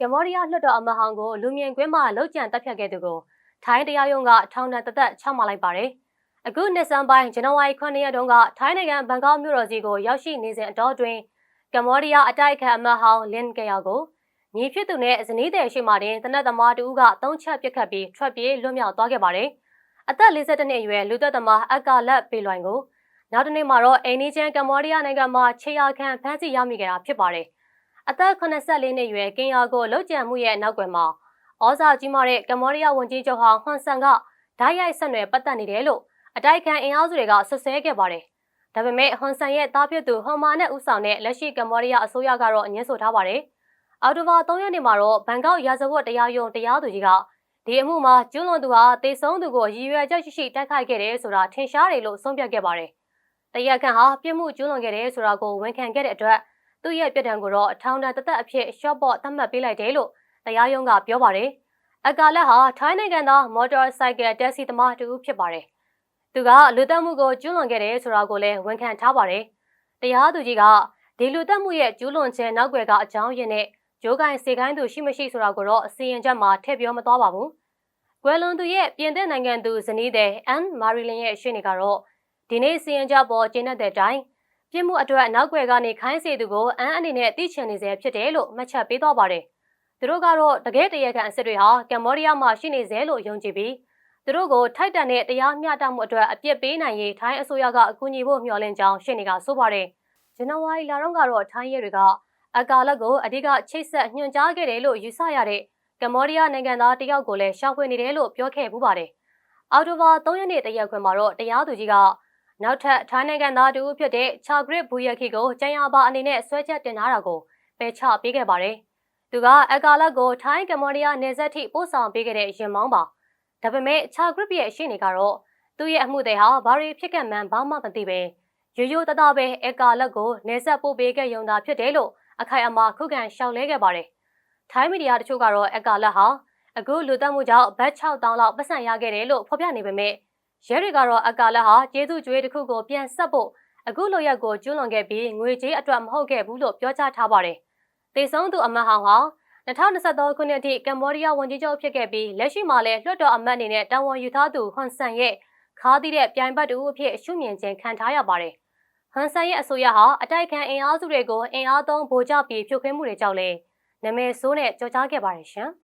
ကမ္ဘောဒီးယားလွှတ်တော်အမတ်ဟောင်းကိုလူမြင်ကွင်းမှာလှုပ်ကြံတက်ဖြတ်ခဲ့သူကိုထိုင်းတရားရုံးကထောင်ဒဏ်တစ်သက်ချမှတ်လိုက်ပါတယ်။အခုနှစ်ဆန်းပိုင်းဇန်နဝါရီ9ရက်တုန်းကထိုင်းနိုင်ငံဘန်ကောက်မြို့တော်ကြီးကိုရောက်ရှိနေစဉ်အတော်အတွင်းကမ္ဘောဒီးယားအတိုက်အခံအမတ်ဟောင်းလင်ကယာကိုညီဖြစ်သူနဲ့ဇနီးတဲ့ရှိမှတင်တနက်သမားတူကသုံးချက်ပစ်ခတ်ပြီးထွက်ပြေးလွတ်မြောက်သွားခဲ့ပါတယ်။အသက်52နှစ်အရွယ်လူသက်သမားအကာလက်ပေလွိုင်ကိုနောက်တစ်နေ့မှာတော့အိန္ဒိချန်ကမ္ဘောဒီးယားနိုင်ငံမှာခြေရာခံဖမ်းဆီးရမိခဲ့တာဖြစ်ပါတယ်။ အသက်84နှစ်အရွယ်ကင်ယာကိုလှုပ်ကြံမှုရဲ့နောက်ွယ်မှာဩဇာကြီးမားတဲ့ကမ္ဘောဒီးယားဝန်ကြီးချုပ်ဟောင်းဟွန်ဆန်ကဓာတ်ရိုက်ဆက်နွယ်ပတ်သက်နေတယ်လို့အတိုက်ခံအင်အားစုတွေကဆွဆွဲခဲ့ပါတယ်။ဒါပေမဲ့ဟွန်ဆန်ရဲ့တားဖြစ်သူဟွန်မာနဲ့ဦးဆောင်တဲ့လက်ရှိကမ္ဘောဒီးယားအစိုးရကတော့အငင်းဆိုထားပါတယ်။အော်တိုဘာ3ရက်နေ့မှာတော့ဘန်ကောက်ရာဇဝတ်တရားရုံးတရားသူကြီးကဒီအမှုမှာကျူးလွန်သူဟာတေဆုံးသူကိုရည်ရွယ်ချက်ရှိရှိတိုက်ခိုက်ခဲ့တယ်ဆိုတာထင်ရှားတယ်လို့ဆုံးဖြတ်ခဲ့ပါတယ်။တရားခံဟာပြစ်မှုကျူးလွန်ခဲ့တယ်ဆိုတာကိုဝန်ခံခဲ့တဲ့အတွက် သူ့ရဲ့ပြစ်ဒဏ်ကိုတော့အထောင်ဒဏ်တစ်သက်အဖြစ်ရှော့ပေါ့သတ်မှတ်ပေးလိုက်တယ်လို့တရားရုံးကပြောပါတယ်။အကာလက်ဟာထိုင်းနိုင်ငံသားမော်တော်ဆိုင်ကယ်တက်စီသမားတူဖြစ်ပါတယ်။သူကလူတက်မှုကိုကျူးလွန်ခဲ့တယ်ဆိုတာကိုလည်းဝန်ခံထားပါတယ်။တရားသူကြီးကဒီလူတက်မှုရဲ့ကျူးလွန်ခြင်းနောက်ွယ်ကအကြောင်းရင်းနဲ့ဂျိုးကိုင်းစေကိုင်းသူရှိမရှိဆိုတာကိုတော့အစီရင်ချက်မှာထည့်ပြောမသွားပါဘူး။ကွယ်လွန်သူရဲ့ပြင်သစ်နိုင်ငံသူဇနီးတဲ့အန်မာရီလင်ရဲ့ရှင်းနေကတော့ဒီနေ့စီရင်ချက်ပေါ်ကျင်းတဲ့အတိုင်း ပြစ်မှုအတွက်နောက်ွယ်ကနေခိုင်းစေသူကိုအန်းအနေနဲ့သိချင်နေစေဖြစ်တယ်လို့မှတ်ချက်ပေးသွားပါတယ်။သူတို့ကတော့တကယ်တရခံအစ်စ်တွေဟာကမ္ဘောဒီးယားမှာရှိနေစေလို့ယုံကြည်ပြီးသူတို့ကိုထိုက်တန်တဲ့တရားမျှတမှုအတွက်အပြစ်ပေးနိုင်ရေးထိုင်းအစိုးရကအကူအညီဖို့မျှော်လင့်ကြောင်းရှင်းနေကဆိုပါတယ်။ဇန်နဝါရီလတုန်းကတော့ထိုင်းရဲတွေကအကာလက်ကိုအဓိကချိတ်ဆက်ညွှန်ကြားခဲ့တယ်လို့ယူဆရတဲ့ကမ္ဘောဒီးယားနိုင်ငံသားတယောက်ကိုလည်းရှောက်ဖွေနေတယ်လို့ပြောခဲ့ပူပါတယ်။အော်တိုဘာ3ရက်နေ့တရက်ခွင်မှာတော့တရားသူကြီးက နောက်ထပ်ထိုင်းနိုင်ငံသားတူဖြစ်တဲ့ချာဂရစ်ဘူယခိကိုကျန်ရပါအနေနဲ့ဆွဲချက်တင်ထားတာကိုပယ်ချပေးခဲ့ပါတယ်။သူကအကာလက်ကိုထိုင်းကမ္ဘောဒီးယားနယ်စပ်ထိပို့ဆောင်ပေးခဲ့တဲ့ရင်မောင်းပါ။ဒါပေမဲ့ချာဂရစ်ရဲ့အရှိနေကတော့သူ့ရဲ့အမှုတွေဟာဘာတွေဖြစ်ခဲ့မှန်းဘာမှမသိပဲရိုးရိုးသားသားပဲအကာလက်ကိုနယ်စပ်ပို့ပေးခဲ့ရုံသာဖြစ်တယ်လို့အခိုင်အမာခုခံရှောက်လဲခဲ့ပါတယ်။ထိုင်းမီဒီယာတချို့ကတော့အကာလက်ဟာအခုလူသက်မှုကြောင့်ဘတ်6000လောက်ပတ်စံရခဲ့တယ်လို့ဖော်ပြနေပေမဲ့ ရဲတွေကတော့အကာလက်ဟာကျေးဇူးကြွေးတစ်ခုကိုပြန်ဆက်ဖို့အခုလိုရက်ကိုကျွလွန်ခဲ့ပြီးငွေကြေးအတွက်မဟုတ်ခဲ့ဘူးလို့ပြောကြားထားပါတယ်။တေဆုံးသူအမတ်ဟောင်းဟာ2023ခုနှစ်အထိကမ္ဘောဒီးယားဝန်ကြီးချုပ်ဖြစ်ခဲ့ပြီးလက်ရှိမှာလည်းလွှတ်တော်အမတ်အနေနဲ့တာဝန်ယူထားသူဟွန်ဆန်ရဲ့ခါးသီးတဲ့ပြိုင်ဘတ်တူအဖြစ်ရှုမြင်ခြင်းခံထားရပါတယ်။ဟွန်ဆန်ရဲ့အဆိုအရဟာအတိုက်ခံအင်အားစုတွေကိုအင်အားသုံးဗိုလ်ချပြီးဖြိုခွင်းမှုတွေကြောင့်လည်းနာမည်ဆိုးနဲ့ကြော်ကြားခဲ့ပါတယ်ရှင်။